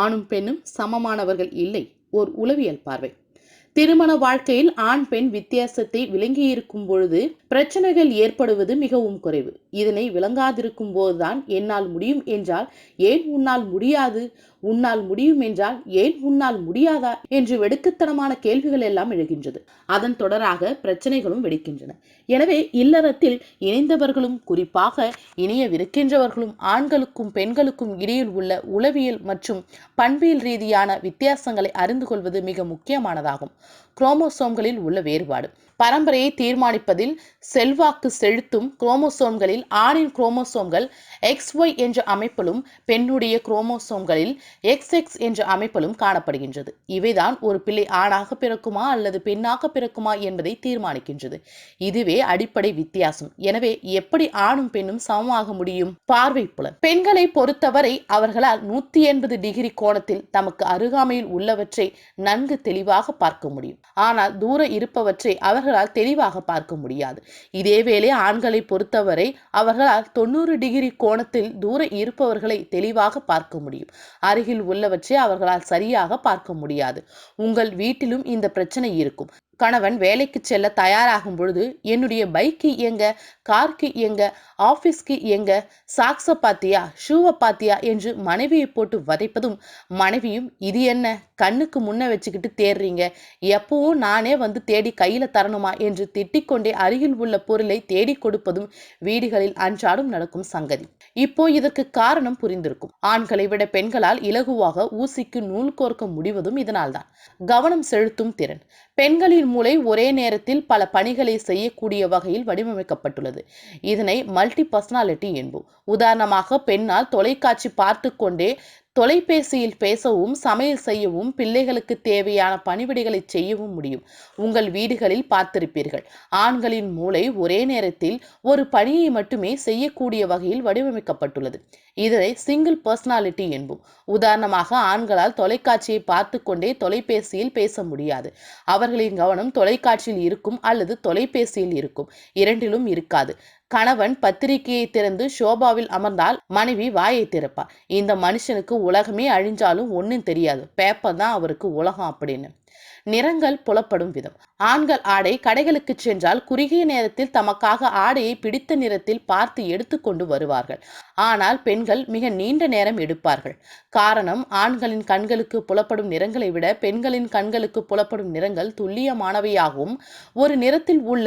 ஆணும் பெண்ணும் சமமானவர்கள் இல்லை. ஓர் உளவியல் பார்வை. திருமண வாழ்க்கையில் ஆண் பெண் வித்தியாசத்தை விளங்கியிருக்கும் பொழுது பிரச்சனைகள் ஏற்படுவது மிகவும் குறைவு. இதனை விளங்காதிருக்கும் போதுதான் என்னால் முடியும் என்றால் ஏன் உன்னால் முடியாது? உன்னால் முடியும் என்றால் ஏன் உன்னால் முடியாதா? என்று வெடுக்குத்தனமான கேள்விகள் எல்லாம் எழுகின்றது. அதன் தொடராக பிரச்சனைகளும் வெடிக்கின்றன. எனவே இல்லறத்தில் இணைந்தவர்களும் குறிப்பாக இணையவிருக்கின்றவர்களும் ஆண்களுக்கும் பெண்களுக்கும் இடையில் உள்ள உளவியல் மற்றும் பண்பியல் ரீதியான வித்தியாசங்களை அறிந்து கொள்வது மிக முக்கியமானதாகும். குரோமோசோம்களில் உள்ள வேறுபாடு. பரம்பரையை தீர்மானிப்பதில் செல்வாக்கு செலுத்தும் குரோமோசோம்களில் ஆணின் குரோமோசோம்கள் எக்ஸ் ஒய் என்ற அமைப்பிலும் பெண்ணுடைய குரோமோசோம்களில் எக்ஸ் எக்ஸ் என்ற அமைப்பிலும் காணப்படுகின்றது. இவைதான் ஒரு பிள்ளை ஆணாக பிறக்குமா அல்லது பெண்ணாக பிறக்குமா என்பதை தீர்மானிக்கின்றது. இதுவே அடிப்படை வித்தியாசம். எனவே எப்படி ஆணும் பெண்ணும் சமமாக முடியும்? பார்வை புலன். பெண்களை பொறுத்தவரை அவர்களால் நூத்தி எண்பது டிகிரி கோணத்தில் தமக்கு அருகாமையில் உள்ளவற்றை நன்கு தெளிவாக பார்க்க முடியும். ஆனால் தூர இருப்பவற்றை அவர்கள் அவர்களால் தெளிவாக பார்க்க முடியாது. இதேவேளை ஆண்களை பொறுத்தவரை அவர்களால் தொண்ணூறு டிகிரி கோணத்தில் தூர இருப்பவர்களை தெளிவாக பார்க்க முடியும். அருகில் உள்ளவற்றை அவர்களால் சரியாக பார்க்க முடியாது. உங்கள் வீட்டிலும் இந்த பிரச்சனை இருக்கும். கணவன் வேலைக்கு செல்ல தயாராகும் பொழுது என்னுடைய பைக்கு எங்க கார்க்கு எங்க ஆஃபீஸ்க்கு எங்க சாக்ஸை பாத்தியா ஷூவை பாத்தியா என்று மனைவியை போட்டு வதைப்பதும் மனைவியும் இது என்ன கண்ணுக்கு முன்ன வச்சுக்கிட்டு தேடுறீங்க எப்பவும் நானே வந்து தேடி கையில தரணுமா என்று திட்டிக்கொண்டே அருகில் உள்ள பொருளை தேடி கொடுப்பதும் வீடுகளில் அன்றாடும் நடக்கும் சங்கதி. இப்போ இதற்கு காரணம் புரிந்திருக்கும். ஆண்களை விட பெண்களால் இலகுவாக ஊசிக்கு நூல் கோர்க்க முடிவதும் இதனால்தான். கவனம் செலுத்தும் திறன். பெண்களின் மூளை ஒரே நேரத்தில் பல பணிகளை செய்யக்கூடிய வகையில் வடிவமைக்கப்பட்டுள்ளது. இதனை மல்டி பர்சனாலிட்டி என்போம். உதாரணமாக பெண்ணால் தொலைக்காட்சி பார்த்து கொண்டே தொலைபேசியில் பேசவும் சமையல் செய்யவும் பிள்ளைகளுக்கு தேவையான பணிவிடைகளை செய்யவும் முடியும். உங்கள் வீடுகளில் பார்த்திருப்பீர்கள். ஆண்களின் மூளை ஒரே நேரத்தில் ஒரு பணியை மட்டுமே செய்யக்கூடிய வகையில் வடிவமைக்கப்பட்டுள்ளது. இதனை சிங்கிள் பர்சனாலிட்டி என்போம். உதாரணமாக ஆண்களால் தொலைக்காட்சியை பார்த்து கொண்டே தொலைபேசியில் பேச முடியாது. அவர்களின் கவனம் தொலைக்காட்சியில் இருக்கும் அல்லது தொலைபேசியில் இருக்கும். இரண்டிலும் இருக்காது. கணவன் பத்திரிகையை திறந்து ஷோபாவில் அமர்ந்தால் மனைவி வாயை திறப்பா. இந்த மனுஷனுக்கு உலகமே அழிஞ்சாலும் ஒன்றும் தெரியாது. பேப்பர் தான் அவருக்கு உலகம் அப்படின்னு. நிறங்கள் புலப்படும் விதம். ஆண்கள் ஆடை கடைகளுக்கு சென்றால் குறுகிய நேரத்தில் தமக்காக ஆடையை பிடித்த நிறத்தில் பார்த்து எடுத்துக்கொண்டு வருவார்கள். ஆனால் பெண்கள் மிக நீண்ட நேரம் எடுப்பார்கள். காரணம் ஆண்களின் கண்களுக்கு புலப்படும் நிறங்களை விட பெண்களின் கண்களுக்கு புலப்படும் நிறங்கள் துல்லியமானவையாகவும் ஒரு நிறத்தில் உள்ள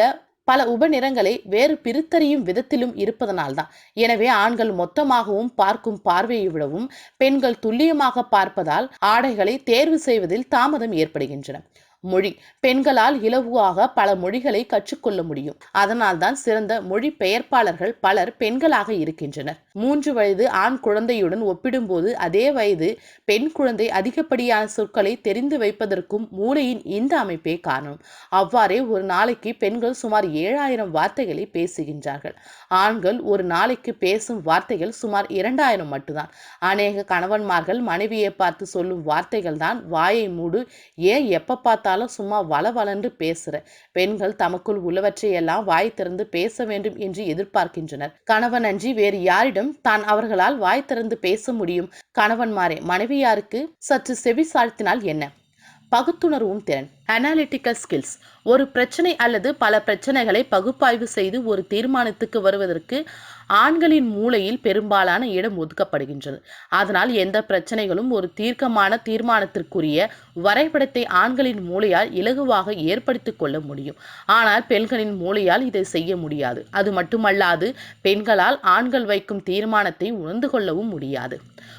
பல உபநிறங்களை வேறு பிரித்தறியும் விதத்திலும் இருப்பதனால்தான். எனவே ஆண்கள் மொத்தமாகவும் பார்க்கும் பார்வையை விடவும் பெண்கள் துல்லியமாக பார்ப்பதால் ஆடைகளை தேர்வு செய்வதில் தாமதம் ஏற்படுகின்றன. மொழி. பெண்களால் இலகுவாக பல மொழிகளை கற்றுக்கொள்ள முடியும். அதனால்தான் சிறந்த மொழி பெயர்ப்பாளர்கள் பலர் பெண்களாக இருக்கின்றனர். மூன்று வயது ஆண் குழந்தையுடன் ஒப்பிடும்போது அதே வயது பெண் குழந்தை அதிகப்படியான சொற்களை தெரிந்து வைப்பதற்கும் மூளையின் இந்த அமைப்பே காரணம். அவ்வாறே ஒரு நாளைக்கு பெண்கள் சுமார் ஏழாயிரம் வார்த்தைகளை பேசுகின்றார்கள். ஆண்கள் ஒரு நாளைக்கு பேசும் வார்த்தைகள் சுமார் இரண்டாயிரம் மட்டும்தான். அநேக கணவன்மார்கள் மனைவியை பார்த்து சொல்லும் வார்த்தைகள் தான் வாயை மூடு. ஏன் எப்ப பார்த்தாலும் சும்மா வளவளன்று பேசுற. பெண்கள் தமக்குள் உள்ளவற்றை எல்லாம் வாய் திறந்து பேச வேண்டும் என்று எதிர்பார்க்கின்றனர். கணவன் அன்றி வேறு யாரிடம் தான் அவர்களால் வாய் திறந்து பேச முடியும்? கணவன்மாரே மனைவியாருக்கு சற்று செவி சாழ்த்தினால் என்ன? பகுத்துணர்வும் திறன். அனாலிட்டிக்கல் ஸ்கில்ஸ் ஒரு பிரச்சனை அல்லது பல பிரச்சனைகளை பகுப்பாய்வு செய்து ஒரு தீர்மானத்துக்கு வருவதற்கு ஆண்களின் மூளையில் பெரும்பாலான இடம் ஒதுக்கப்படுகின்றது. அதனால் எந்த பிரச்சனைகளும் ஒரு தீர்க்கமான தீர்மானத்திற்குரிய வரைபடத்தை ஆண்களின் மூளையால் இலகுவாக ஏற்படுத்தி கொள்ள முடியும். ஆனால் பெண்களின் மூளையால் இதை செய்ய முடியாது. அது மட்டுமல்லாது பெண்களால் ஆண்கள் வைக்கும் தீர்மானத்தை உணர்ந்து கொள்ளவும் முடியாது.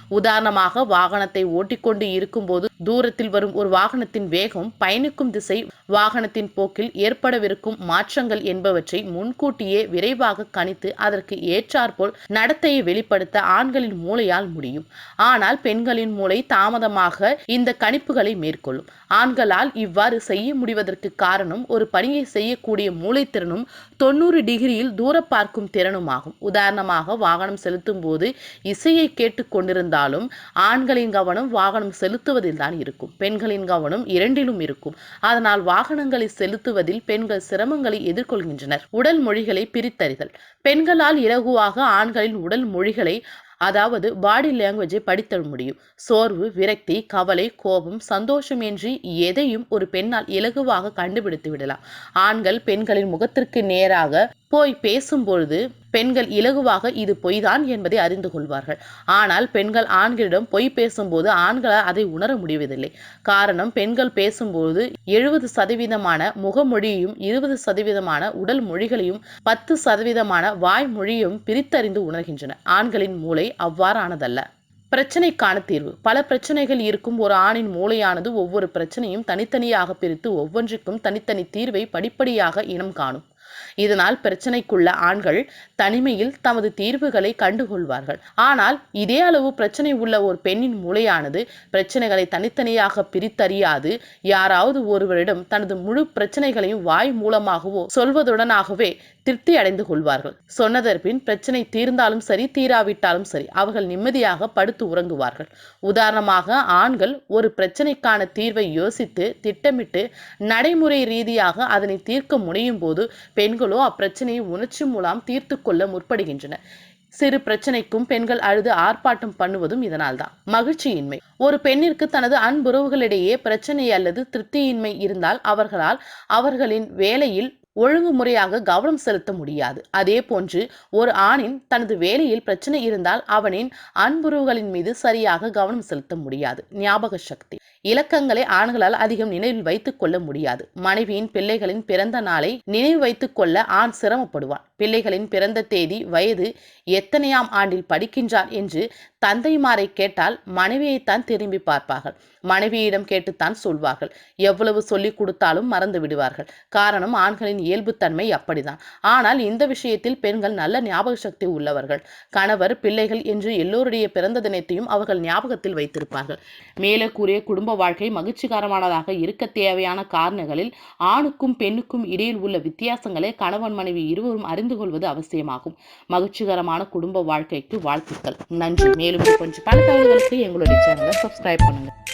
உதாரணமாக வாகனத்தை ஓட்டிக்கொண்டு இருக்கும்போது தூரத்தில் வரும் ஒரு வாகனத்தின் வேகம் இருக்கும் திசை வாகனத்தின் போக்கில் ஏற்படவிருக்கும் மாற்றங்கள் என்பவற்றை முன்கூட்டியே விரைவாக கணித்து அதற்கு ஏற்றாற்போல் நடத்தையை வெளிப்படுத்த ஆண்களின் மூளையால் முடியும். ஆனால் பெண்களின் மூளை தாமதமாக இந்த கணிப்புகளை மேற்கொள்ளும். ஆண்களால் இவ்வாறு செய்ய முடிவதற்கு காரணம் ஒரு பணியை செய்யக்கூடிய மூளைத்திறனும் தொண்ணூறு டிகிரியில் தூர பார்க்கும் திறனுமாகும். உதாரணமாக வாகனம் செலுத்தும் போது இசையை கேட்டுக்கொண்டிருந்தாலும் ஆண்களின் கவனம் வாகனம் செலுத்துவதில் தான் இருக்கும். பெண்களின் கவனம் இரண்டிலும் இருக்கும். அதனால் வாகனங்களை செலுத்துவதில் பெண்கள் சிரமங்களை எதிர்கொள்கின்றனர். உடல் மொழிகளை பிரித்தறிதல். பெண்களால் இலகுவாக ஆண்களின் உடல் மொழிகளை அதாவது பாடி லாங்குவேஜை படித்தல் முடியும். சோர்வு விரக்தி கவலை கோபம் சந்தோஷம் என்று எதையும் ஒரு பெண்ணால் இலகுவாக கண்டுபிடித்து விடலாம். ஆண்கள் பெண்களின் முகத்திற்கு நேராக போய் பேசும்பொழுது பெண்கள் இலகுவாக இது பொய்தான் என்பதை அறிந்து கொள்வார்கள். ஆனால் பெண்கள் ஆண்களிடம் பொய் பேசும்போது ஆண்களால் அதை உணர முடிவதில்லை. காரணம் பெண்கள் பேசும்போது எழுபது சதவீதமான முகமொழியையும் இருபது சதவீதமான உடல் மொழிகளையும் பத்து சதவீதமான வாய்மொழியையும் பிரித்தறிந்து உணர்கின்றன. ஆண்களின் மூளை அவ்வாறானதல்ல. பிரச்சனைக்கான தீர்வு. பல பிரச்சனைகள் இருக்கும் ஒரு ஆணின் மூளையானது ஒவ்வொரு பிரச்சனையும் தனித்தனியாக பிரித்து ஒவ்வொன்றுக்கும் தனித்தனி தீர்வை படிப்படியாக இனம் காணும். இதனால் பிரச்சனைக்குள்ள ஆண்கள் தனிமையில் தமது தீர்வுகளை கண்டுகொள்வார்கள். ஆனால் இதே அளவு பிரச்சனை உள்ள ஒரு பெண்ணின் மூளையானது பிரச்சனைகளை தனித்தனியாக பிரித்தறியாது. யாராவது ஒருவரிடம் தனது முழு பிரச்சனைகளையும் வாய் மூலமாகவோ சொல்வதுடனாகவே திருப்தி அடைந்து கொள்வார்கள். சொன்னதற்பின் பிரச்சனை தீர்ந்தாலும் சரி தீராவிட்டாலும் சரி அவர்கள் நிம்மதியாக படுத்து உறங்குவார்கள். உதாரணமாக ஆண்கள் ஒரு பிரச்சனைக்கான தீர்வை யோசித்து திட்டமிட்டு நடைமுறை ரீதியாக அதனை தீர்க்க முனையும் போது பெண்களோ அப்பிரச்சனையை உணர்ச்சி மூலம் தீர்த்து கொள்ள முற்படுகின்றனர். சிறு பிரச்சனைக்கும் பெண்கள் அழுது ஆர்ப்பாட்டம் பண்ணுவதும் இதனால்தான். மகிழ்ச்சியின்மை. ஒரு பெண்ணிற்கு தனது அன்புறவுகளிடையே பிரச்சனை அல்லது திருப்தியின்மை இருந்தால் அவர்களால் அவர்களின் வேலையில் ஒழுங்குமுறையாக கவனம் செலுத்த முடியாது. அதே போன்று ஒரு ஆணின் தனது வேலையில் பிரச்சனை இருந்தால் அவனின் அன்புறவுகளின் மீது சரியாக கவனம் செலுத்த முடியாது. ஞாபக சக்தி. இலக்கங்களை ஆண்களால் அதிகம் நினைவில் வைத்துக் கொள்ள முடியாது. மனைவியின் பிள்ளைகளின் பிறந்த நாளை நினைவு வைத்துக் கொள்ள ஆண் சிரமப்படுவான். பிள்ளைகளின் பிறந்த தேதி வயது எத்தனையாம் ஆண்டில் படிக்கின்றான் என்று தந்தைமாரை கேட்டால் மனைவியைத்தான் திரும்பி பார்ப்பார்கள். மனைவியிடம் கேட்டுத்தான் சொல்வார்கள். எவ்வளவு சொல்லிக் கொடுத்தாலும் மறந்து விடுவார்கள். காரணம் ஆண்களின் இயல்புத்தன்மை அப்படிதான். ஆனால் இந்த விஷயத்தில் பெண்கள் நல்ல ஞாபக சக்தி உள்ளவர்கள். கணவர் பிள்ளைகள் என்று எல்லோருடைய பிறந்த தினத்தையும் அவர்கள் ஞாபகத்தில் வைத்திருப்பார்கள். மேலே கூறிய குடும்ப வாழ்க்கை மகிழ்ச்சிகரமானதாக இருக்க தேவையான காரணங்களில் ஆணுக்கும் பெண்ணுக்கும் இடையில் உள்ள வித்தியாசங்களை கணவன் மனைவி இருவரும் அறிந்து கொள்வது அவசியமாகும். மகிழ்ச்சிகரமான குடும்ப வாழ்க்கைக்கு வாழ்த்துக்கள். நன்றி. மேலும் கொஞ்சம் பல தகவல்களுக்கு எங்களுடைய சேனலை சப்ஸ்கிரைப் பண்ணுங்கள்